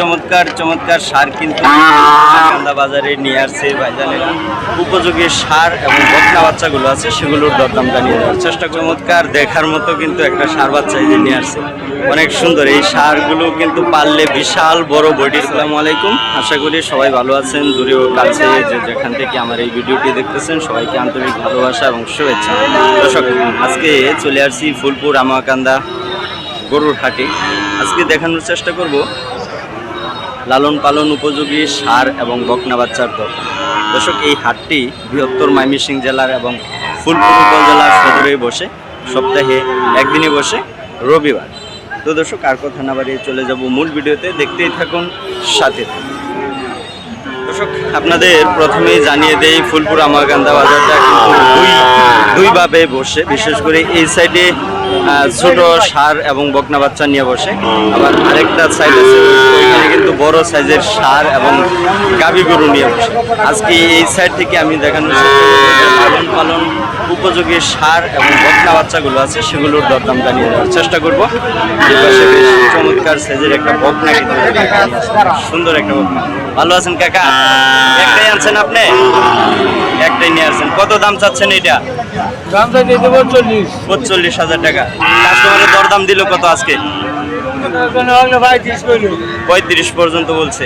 চমৎকার চমৎকার সার কিন্তু কান্দা বাজারে নিয়ে আসছে ভাইজানেরা। উপযোগী সার এবং বকনা বাচ্চাগুলো আছে সেগুলোর দরদাম জানিয়ে দেওয়ার চেষ্টা করি। চমৎকার দেখার মতো কিন্তু একটা সার বাচ্চা এই যে নিয়ে আসছে। অনেক সুন্দর এই সারগুলো কিন্তু পারলে বিশাল বড় বডি। আসসালামু আলাইকুম। আশা করি সবাই ভালো আছেন দূরে ও কাছে যে যেখান থেকে আমার এই ভিডিওটি দেখতেছেন সবাইকে আন্তরিক ভালোবাসা এবং শুভেচ্ছা। দর্শক আজকে চলে আসছি ফুলপুর আমাকান্দা গরুর হাটে আজকে দেখানোর চেষ্টা করব লালন পালন উপযোগী সার এবং বকনা বাচ্চার দর। দর্শক, এই হাটটি বৃহত্তর ময়মনসিংহ জেলার এবং ফুলপুর উপজেলার সদরে বসে। সপ্তাহে একদিনই বসে, রবিবার। তো দর্শক, আর কথা না বাড়িয়ে চলে যাব মূল ভিডিওতে। দেখতেই থাকুন, সাথে দর্শক, আপনাদের প্রথমেই জানিয়ে দেই, ফুলপুর আমারকান্দা বাজারটা কিন্তু দুই দুইভাবে বসে। বিশেষ করে এই সাইডে ছোট সার এবং বকনা বাচ্চা নিয়ে বসে। আবার আরেকটা সাইড আছে, ওইখানে কিন্তু বড় সাইজের সার এবং গাভী গরু নিয়ে বসে। আজকে এই সাইড থেকে আমি যে লালন পালন উপযোগী সার এবং বকনা বাচ্চাগুলো আছে, সেগুলোর দরদাম জানিয়ে দেওয়ার চেষ্টা করব। চমৎকার সাইজের একটা বকনা কিন্তু সুন্দর একটা বকনা। ভালো আছেন কাকা? একটাই আনছেন আপনি? একটাই নিয়ে আসছেন। কত দাম চাচ্ছেন এটা দামটা দিয়ে দেবো চল্লিশ। পঁচল্লিশ হাজার টাকা। কাস্টমারের দরদাম দিল কত আজকে? পঁয়ত্রিশ পর্যন্ত বলছে।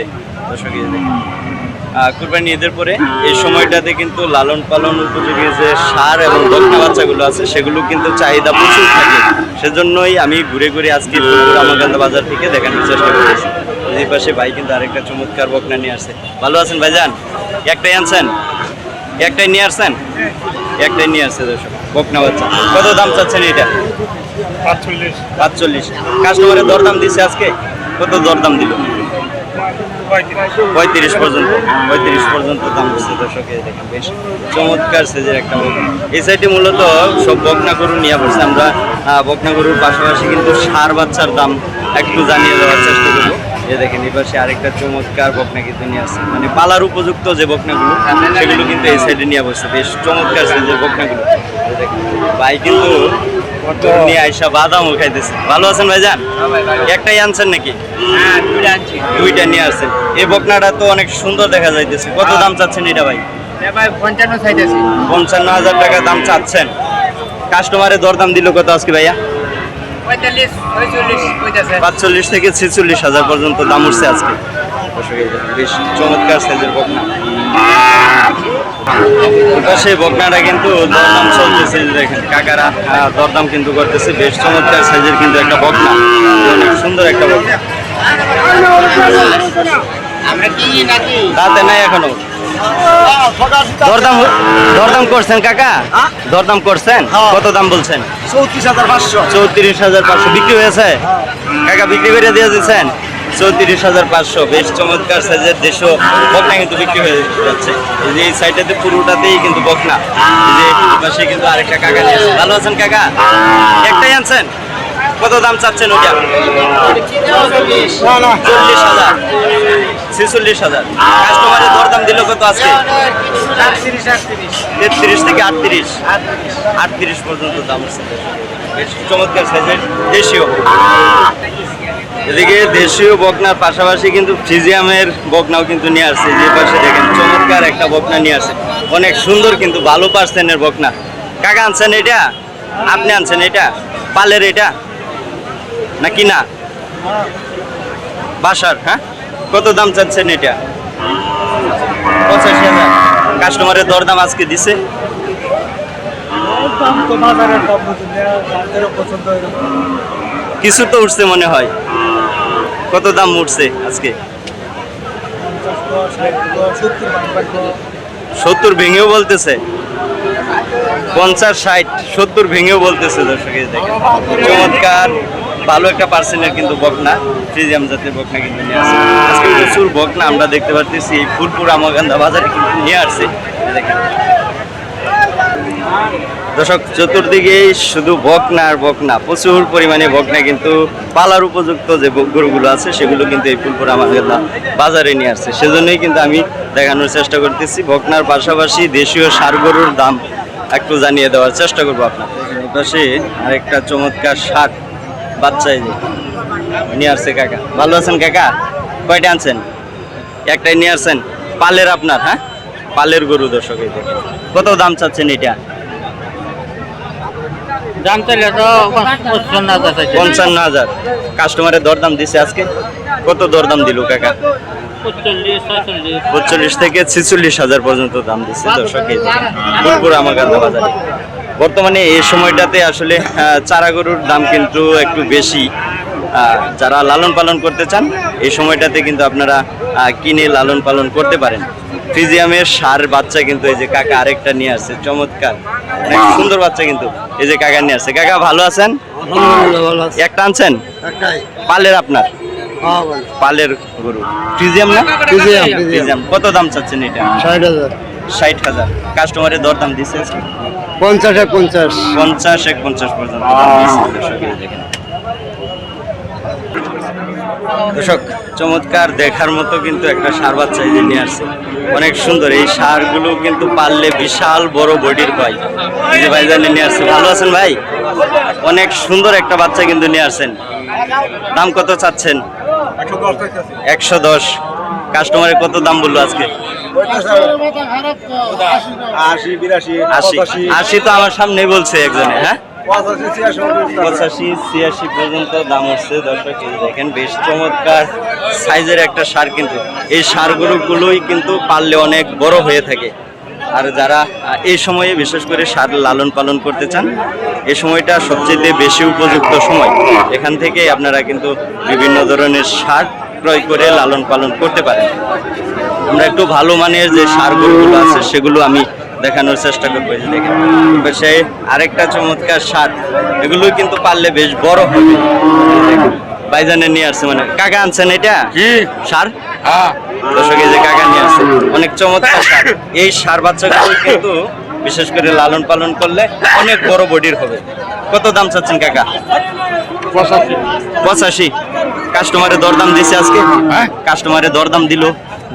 কুরবানি ঈদের পরে এই সময়টাতে কিন্তু লালন পালন উপযোগী যে সার এবং বকনা বাচ্চাগুলো আছে সেগুলো কিন্তু চাহিদা প্রচুর থাকে। সেজন্যই আমি ঘুরে ঘুরে আজকে আমাকান্দা বাজার থেকে দেখানোর চেষ্টা করেছি এই পাশে ভাই কিন্তু আরেকটা চমৎকার বকনা নিয়ে আসছে। ভালো আছেন ভাইজান? একটাই আনছেন? একটাই নিয়ে আসছেন? একটাই নিয়ে আসছে দর্শক। বকনা বাচ্চা কত দাম চাচ্ছেন এটা? পাঁচচল্লিশ। পাঁচচল্লিশ। কাস্টমারের দরদাম দিছে আজকে? কত দরদাম দিল? পঁয়ত্রিশ পর্যন্ত। পঁয়ত্রিশ পর্যন্ত দাম হচ্ছে দর্শক দেখেন বেশ চমৎকার সাইজের একটা বকনা এই সাইডে মূলত সব বকনা গরু নিয়ে পড়ছে আমরা বকনা গরুর পাশাপাশি কিন্তু সার বাচ্চার দাম একটু জানিয়ে দেওয়ার চেষ্টা করব। দেখেন এই পাশে আরেকটা চমৎকার বকনা কিন্তু নিয়ে আসছে। মানে পালার উপযুক্ত যে বকনাগুলো সেগুলো কিন্তু এই সাইডে নিয়ে বসছে। বেশ চমৎকার সাইজের বকনাগুলো। দেখেন ভাই কিন্তু গরু নিয়ে আইসা বাদামও খাইতেছে। ভালো আছেন ভাইজান? একটাই আনছেন নাকি? হ্যাঁ দুইটা দুইটা নিয়ে আসছেন। এই বকনাটা তো অনেক সুন্দর দেখা যাইতেছে। কত দাম চাচ্ছেন এটা ভাই? ভাই পঞ্চান্ন হাজার টাকা দাম চাচ্ছেন। কাস্টমারের দরদাম দিল কত আজকে ভাইয়া? পাঁচচল্লিশ থেকে ছেচল্লিশ হাজার পর্যন্ত দাম উঠছে আজকে। বেশ চমৎকার সাইজের বকনা। সেই বকনাটা কিন্তু দরদাম চলতেছে দেখেন কাকারা দরদাম কিন্তু করতেছে। বেশ চমৎকার সাইজের কিন্তু একটা বকনা। অনেক সুন্দর একটা বকনা। তাতে নাই এখনও। দরদাম দরদাম করছেন কাকা? দরদাম করছেন? কত দাম বলছেন? চৌত্রিশ হাজার পাঁচশো। চৌত্রিশ হাজার পাঁচশো। বিক্রি হয়েছে? কাকা বিক্রি করে দিয়ে দিয়েছেন? চৌত্রিশ হাজার পাঁচশো। বেশ চমৎকার সাইজের দেশও বকনা কিন্তু বিক্রি হয়ে যাচ্ছে। এই যে এই সাইডটাতে পুরোটাতেই কিন্তু বকনা। যে পাশে কিন্তু আরেকটা কাকা নিয়ে ভালো আছেন কাকা? একটাই আনছেন? কত দাম চাচ্ছেন ওটা? চল্লিশ হাজার। ছেচল্লিশ হাজার। কাস্টমারের দরদাম দিল কত আটত্রিশ তেত্রিশ থেকে আটত্রিশ। আটত্রিশ পর্যন্ত দাম আছে। চমৎকার সাইজের দেশীয় এদিকে দেশীয় বকনার পাশাপাশি কিন্তু ফ্রিজিয়ামের বকনাও কিন্তু নিয়ে আসছে। যে পাশে দেখেন চমৎকার একটা বকনা নিয়ে আসছে। অনেক সুন্দর কিন্তু ভালো পার্সেন্টের বকনা। কাকা আনছেন এটা? আপনি আনছেন এটা? পালের এটা? না? বাসার হ্যাঁ? কত দাম চাচ্ছেন এটা? পঁচাশি হাজার। কাস্টমারের দরদাম আজকে দিছে? কিছু তো উঠছে মনে হয়। কত দাম উঠছে আজকে? সত্তর ভেঙেও বলতেছে। পঞ্চাশ ষাট সত্তর ভেঙেও বলতেছে দর্শক চমৎকার। ভালো একটা পার্সেন্টের কিন্তু বকনা, ফ্রিজিয়াম জাতের বকনা কিন্তু নিয়ে আসছে। আজকে প্রচুর বকনা আমরা দেখতে পাচ্ছি এই ফুলপুর আমাগান্ধা বাজারে কিন্তু নিয়ে আসছে। দেখেন। দর্শক, চতুর্দিকে শুধু বকনা আর বকনা, প্রচুর পরিমাণে বকনা কিন্তু পালার উপযুক্ত যে গরুগুলো আছে, সেগুলো কিন্তু এই ফুলপুর আমাদের বাজারে নিয়ে আসছে। সেজন্যই কিন্তু আমি দেখানোর চেষ্টা করতেছি, বকনার পাশাপাশি দেশীয় সার গরুর দাম একটু জানিয়ে দেওয়ার চেষ্টা করব আপনার পাশে আরেকটা চমৎকার সার বাচ্চা এই যে নিয়ে আসছে কাকা। ভালো আছেন কাকা? কয়টা আনছেন? একটাই নিয়ে আসছেন? পালের আপনার হ্যাঁ? পালের গরু দর্শক এই কত দাম চাচ্ছেন এটা? দাম চাইলে তো পঞ্চান্ন হাজার কাস্টমারের দরদাম দিছে আজকে? কত দরদাম দিল কাকা? পঁচল্লিশ থেকে ছেচল্লিশ হাজার পর্যন্ত দাম দিচ্ছে দর্শক। ফুলপুর আমাগান্দা বাজারে। বর্তমানে এই সময়টাতে আসলে চারা গরুর দাম কিন্তু একটু বেশি। যারা লালন পালন করতে চান এই সময়টাতে কিন্তু আপনারা কিনে লালন পালন করতে পারেন। ফিজিয়ামের সার বাচ্চা কিন্তু এই যে কাকা আরেকটা নিয়ে আসছে চমৎকার। অনেক সুন্দর বাচ্চা কিন্তু এই যে কাকা নিয়ে আসছে। কাকা ভালো আছেন? একটা আনছেন? পালের আপনার? পালের গরু। ফ্রিজিয়াম না? কত দাম চাচ্ছেন এটা? ষাট হাজার। ষাট হাজার। কাস্টমারের দরদাম দিচ্ছে? পঞ্চাশ এক পঞ্চাশ। পঞ্চাশ এক পঞ্চাশ পর্যন্ত। দর্শক, চমৎকার দেখার মতো কিন্তু একটা সার বাচ্চা এই নিয়ে আসছে। অনেক সুন্দর এই সারগুলো কিন্তু পারলে বিশাল বড় বডির এই যে ভাইজানে নিয়ে আসছে ভালো আছেন ভাই? অনেক সুন্দর একটা বাচ্চা কিন্তু নিয়ে আসছেন। দাম কত চাচ্ছেন? একশো দশ। কাস্টমারের কত দাম বলল আজকে? আশি তো আমার সামনে বলছে একজনে হ্যাঁ? পঁচাশি ছিয়াশি পর্যন্ত। দাম হচ্ছে দর্শক দেখেন বেশ চমৎকার সাইজের একটা সার কিন্তু। এই সারগুলোগুলোই কিন্তু পারলে অনেক বড় হয়ে থাকে। আর যারা এই সময়ে বিশেষ করে সার লালন পালন করতে চান এই সময়টা সবচেয়ে বেশি উপযুক্ত সময়। এখান থেকে আপনারা কিন্তু বিভিন্ন ধরনের সার ক্রয় করে লালন পালন করতে পারেন। আমরা একটু ভালো মানের যে সারগুলো আছে সেগুলো আমি দেখানোর চেষ্টা করব দেখেন। সে আরেকটা চমৎকার সার এগুলো কিন্তু পারলে বেশ বড় হবে। বাইজানে নিয়ে আসছে মানে কাকা আনছেন এটা? সার? দর্শক এই যে কাকা নিয়ে আসছে অনেক চমৎকার সার। এই সার বাচ্চাগুলো কিন্তু বিশেষ করে লালন পালন করলে অনেক বড় বডির হবে। কত দাম চাচ্ছেন কাকা? পঁচাশি। পঁচাশি। কাস্টমারে দরদাম দিছে আজকে? হ্যাঁ? কাস্টমারে দরদাম দিল।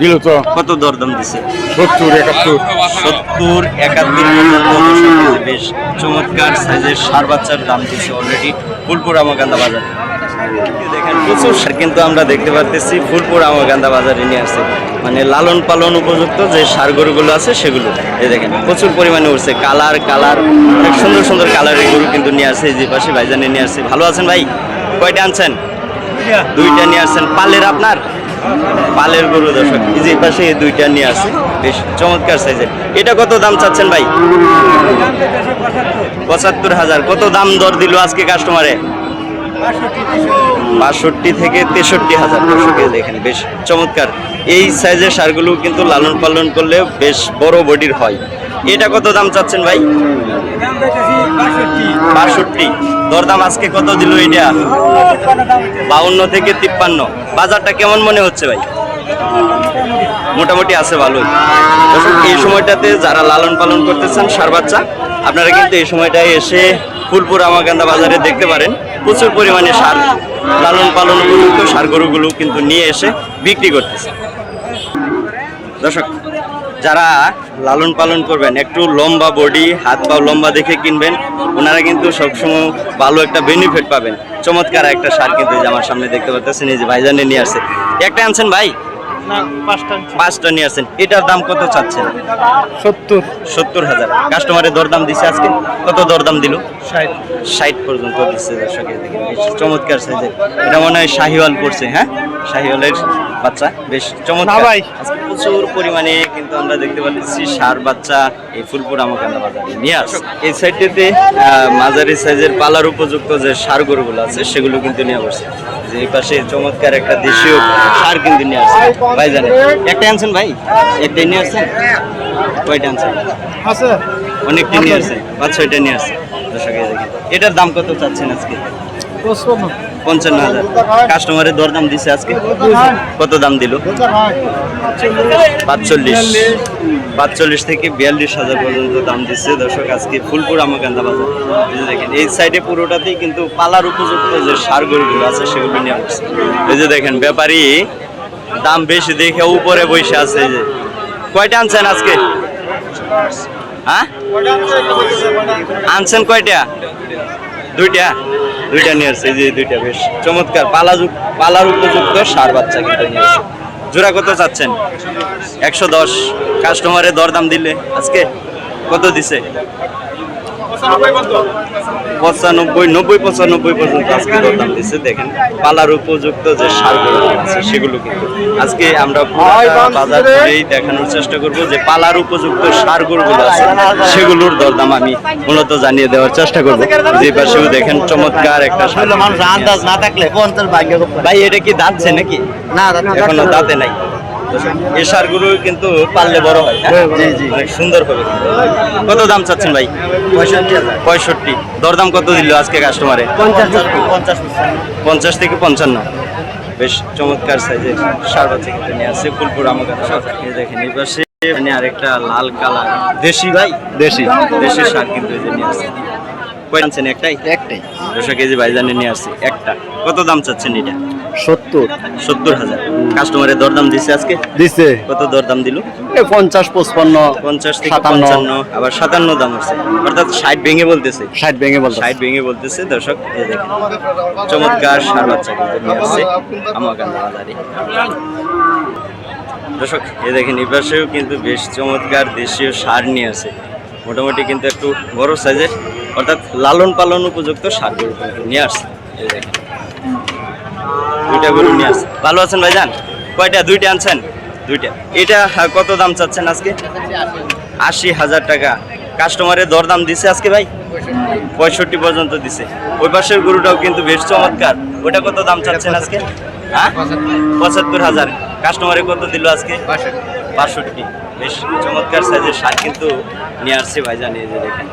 দিল তো। কত দরদাম দিছে? সত্তর একাত্তর। সত্তর একাত্তর বেশ চমৎকার সাইজের সার বাচ্চার দাম দিচ্ছে অলরেডি ফুলপুর আমাকান্দা বাজারে। দেখেন প্রচুর সার কিন্তু আমরা দেখতে পারতেছি ফুলপুর আমাকান্দা বাজারে নিয়ে আসছে। মানে লালন পালন উপযুক্ত যে সার গরুগুলো আছে সেগুলো। এই দেখেন প্রচুর পরিমাণে উঠছে। কালার কালার অনেক সুন্দর সুন্দর কালারের গরু কিন্তু নিয়ে আসছে। এই যে পাশে ভাইজানে নিয়ে আসছে। ভালো আছেন ভাই? কয়টা আনছেন? দুইটা নিয়ে আসছেন। পালের আপনার? পালের গরু দর্শক, এই যে পাশে দুইটা নিয়ে আসছে। বেশ চমৎকার সাইজের এটা কত দাম চাচ্ছেন ভাই? পঁচাত্তর হাজার। কত দাম দর দিল আজকে কাস্টমারে বাষট্টি থেকে তেষট্টি হাজার। দর্শকে দেখেন, বেশ চমৎকার। এই সাইজের সারগুলো কিন্তু লালন পালন করলে বেশ বড় বডির হয়। এটা কত দাম চাচ্ছেন ভাই? বাষট্টি। দরদাম আজকে কত দিল এটা? বাউন্ন থেকে তিপ্পান্ন। বাজারটা কেমন মনে হচ্ছে ভাই? মোটামুটি আছে ভালোই। এই সময়টাতে যারা লালন পালন করতেছেন সার বাচ্চা, আপনারা কিন্তু এই সময়টায় এসে ফুলপুর আমাকান্দা বাজারে দেখতে পারেন। প্রচুর পরিমাণে সার, লালন পালন উপযুক্ত সার গরুগুলো কিন্তু নিয়ে এসে বিক্রি করতেছে। দর্শক যারা লালন পালন করবেন একটু লম্বা বডি হাত পা লম্বা দেখে কিনবেন ওনারা কিন্তু সবসময় ভালো একটা বেনিফিট পাবেন। চমৎকার একটা সার কিন্তু যে আমার সামনে দেখতে পাচ্ছেন এই যে ভাইজানে নিয়ে আসছে। একটা আনছেন ভাই? পাঁচটা পাঁচটা নিয়ে আসেন এটার দাম কত চাচ্ছেন? সত্তর। সত্তর হাজার। কাস্টমারের দরদাম দিছে আজকে? কত দরদাম দিল? ষাট। ষাট পর্যন্ত দিচ্ছে দর্শকের চমৎকার সাইজের। এটা মনে হয় শাহিওয়াল হ্যাঁ? শাহিওয়ালের বাচ্চা বেশ চমৎকার। ভাই। প্রচুর পরিমাণে কিন্তু আমরা দেখতে পাচ্ছি সার বাচ্চা এই ফুলপুর আমাকান্দা বাজারে নিয়ে আসছে এই সাইডটিতে মাঝারি সাইজের পালার উপযুক্ত যে সার গরুগুলো আছে সেগুলো কিন্তু নিয়ে বসছে যে এই পাশে চমৎকার একটা দেশীয় সার কিন্তু নিয়ে আসছে ভাই জানেন একটা আনছেন ভাই? একটাই নিয়ে আসছেন? কয়টা আনছেন? আছে। অনেকটা নিয়ে আসছেন। পাঁচ ছয়টা নিয়ে আসছেন। দর্শক এটার দাম কত চাচ্ছেন আজকে? পঞ্চান্ন হাজার। কাস্টমারের দরদাম দিছে আজকে। কত দাম দিল? পাঁচচল্লিশ। পাঁচচল্লিশ থেকে বিয়াল্লিশ হাজার পর্যন্ত দাম দিচ্ছে দর্শক, আজকে ফুলপুর আমাকান্দা বাজার। দেখেন, এই সাইডে পুরোটাতেই কিন্তু পালার উপযুক্ত যে সার গরুগুলো আছে, সেগুলো নিয়ে আসছে। এই যে দেখেন, ব্যাপারী দাম বেশি দেখে উপরে বসে আছে। যে, কয়টা আনছেন আজকে? হ্যাঁ? আনছেন কয়টা? দুইটা? দুইটা নিয়ে আসছে, এই যে দুইটা বেশ চমৎকার পালা পালার উপযুক্ত সার বাচ্চা কিন্তু নিয়ে আসছে। জোড়া কত চাচ্ছেন? একশো দশ। কাস্টমারে দরদাম দিলে আজকে কত দিছে? পঁচানব্বই নব্বই পঁচানব্বই পর্যন্ত আজকে দরদাম দিচ্ছে দেখেন। পালার উপযুক্ত যে সারগুলো আছে সেগুলো কিন্তু আজকে আমরা বাজার ঘুরেই দেখানোর চেষ্টা করব যে পালার উপযুক্ত সারগুলোগুলো আছে। সেগুলোর দরদাম আমি মূলত জানিয়ে দেওয়ার চেষ্টা করব। যে পাশেও দেখেন চমৎকার একটা সার। মানুষ আন্দাজ না থাকলে ভাই এটা কি দাঁতছে নাকি? না। এখনও দাঁতে নাই। এই সারগুলো কিন্তু পাললে বড় হয় হ্যাঁ? জি, জি। অনেক সুন্দর হবে। কত দাম চাচ্ছেন ভাই? পঁয়ষট্টি পঁয়ষট্টি। দরদাম কত দিল আজকে কাস্টমারে পঞ্চাশ পঞ্চাশ পঞ্চাশ থেকে পঞ্চান্ন। বেশ চমৎকার সাইজের সার বাচ্চা কিন্তু নিয়ে আসছে। ফুলপুর আমাকে দেখেন এই পাশে মানে আরেকটা লাল কালার। দেশি ভাই? দেশি। দেশি সার কিন্তু এই যে নিয়ে আসছে। কয় আনছেন একটাই? একটাই। দুশো কেজি ভাইজানে নিয়ে আসছে একটা। কত দাম চাচ্ছেন এটা? সত্তর। সত্তর হাজার। কাস্টমারের দরদাম দিচ্ছে আজকে? দিছে। কত দরদাম দিল? এ পঞ্চাশ পঁচপান্ন পঞ্চাশ থেকে সাতান্ন। পঞ্চান্ন আবার সাতান্ন দাম আছে অর্থাৎ ষাট ভেঙে বলতেছে। ষাট ভেঙে বলতো ষাট ভেঙে বলতেছে দর্শক এই দেখেন। চমৎকার সার বাচ্চা কিন্তু নিয়ে আসছে আমাকান্দা বাজারে দর্শক এই দেখেন এই পাশেও কিন্তু বেশ চমৎকার দেশীয় সার নিয়ে আছে মোটামুটি কিন্তু একটু বড় সাইজের অর্থাৎ লালন পালন উপযুক্ত সারগুলো কিন্তু নিয়ে আসছে। এই দেখেন। দুইটা গরু নিয়ে আসছে। ভালো আছেন ভাইজান? কয়টা? দুইটা আনছেন? দুইটা। এটা হ্যাঁ, কত দাম চাচ্ছেন আজকে? আশি হাজার টাকা। কাস্টমারের দরদাম দিছে আজকে ভাই? পঁয়ষট্টি পর্যন্ত দিছে। ওই পাশের গরুটাও কিন্তু বেশ চমৎকার। ওটা কত দাম চাচ্ছেন আজকে? হ্যাঁ? পঁচাত্তর হাজার। কাস্টমারে কত দিল আজকে? বাষট্টি। বেশ চমৎকার সাইজের শার্ট কিন্তু নিয়ে আসছে ভাই জানিয়ে যে দেখেন।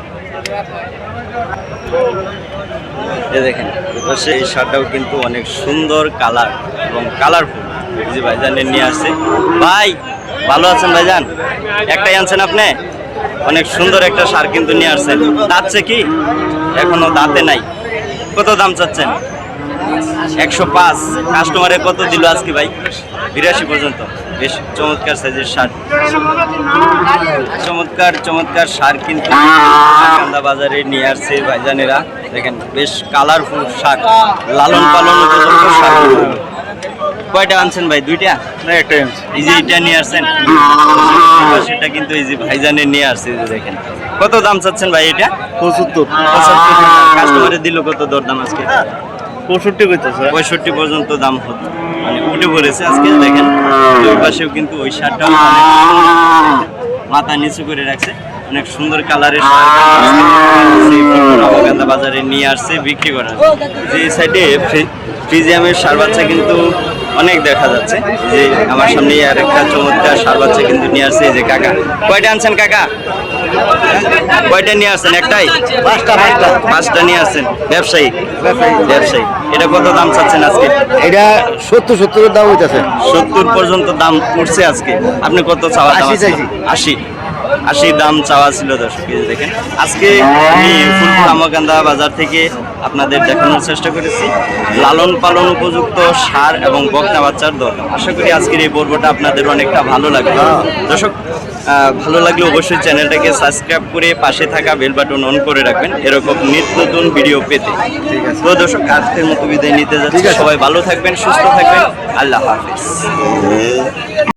এই দেখেন এই শার্টটাও কিন্তু অনেক সুন্দর কালার এবং কালারফুল। জি ভাইজানের নিয়ে আসছে। ভাই, ভালো আছেন ভাইজান? একটাই আনছেন আপনি? অনেক সুন্দর একটা সার কিন্তু নিয়ে আসছেন। দাঁতছে কি? এখনও দাঁতে নাই। কত দাম চাচ্ছেন? একশো পাঁচ। কাস্টমারে কত দিল আজকে ভাই? বিরাশি পর্যন্ত। বেশ চমৎকার সাইজের শার্ট। চমৎকার চমৎকার সার কিন্তু কান্দা বাজারে নিয়ে আসছে ভাইজানেরা। দেখেন বেশ কালারফুল শাক লালন পালন উপযুক্ত শাক কয়টা আনছেন ভাই? দুইটা? না এই যে এটা নিয়ে আসছেন? সেটা কিন্তু এই যে ভাইজানে নিয়ে আসছে যে দেখেন। কত দাম চাচ্ছেন ভাই এটা? পঁচাত্তর। কাস্টমারে দিল কত দরদাম আজকে? পঁয়ষট্টি করতেছে পঁয়ষট্টি পর্যন্ত দাম হতো। মানে উঠে পড়েছে আজকে, দেখেন ওই পাশেও কিন্তু ওই শার্টটাও মাথা নিচু করে রাখছে। অনেক সুন্দর কালারের বাজারে নিয়ে আসছে, বিক্রি করার। যে সাইডে ফ্রিজিয়ামের সার বাচ্চা কিন্তু অনেক দেখা যাচ্ছে। যে আমার সামনে আর একটা চমৎকার সার বাচ্চা কিন্তু নিয়ে আসছে যে কাকা। কয়টা আনছেন কাকা? কয়টা নিয়ে আসছেন? একটাই? পাঁচটা পাঁচটা। পাঁচটা নিয়ে আসছেন। ব্যবসায়ী? ব্যবসায়ী। এটা কত দাম চাচ্ছেন আজকে? এটা সত্তর সত্তরের দাম হইতেছে। সত্তর পর্যন্ত দাম উঠছে আজকে। আপনি কত চাওয়া আশি চাইছি। আশি। আশি দাম চাওয়া ছিল দর্শক দেখেন। আজকে আমি ফুলপুর আমকান্দা বাজার থেকে আপনাদের দেখানোর চেষ্টা করেছি। লালন পালন উপযুক্ত সার এবং বকনা বাচ্চার দর। আশা করি আজকের এই পর্বটা আপনাদের অনেকটা ভালো লাগবে। দর্শক আহ, ভালো লাগলে অবশ্যই চ্যানেলটাকে সাবস্ক্রাইব করে পাশে থাকা বেল বাটন অন করে রাখবেন। এরকম নিত্য নতুন ভিডিও পেতে। তো দর্শক আজকের মতো বিদায় নিতে যাচ্ছি। সবাই ভালো থাকবেন সুস্থ থাকবেন। আল্লাহ হাফিজ।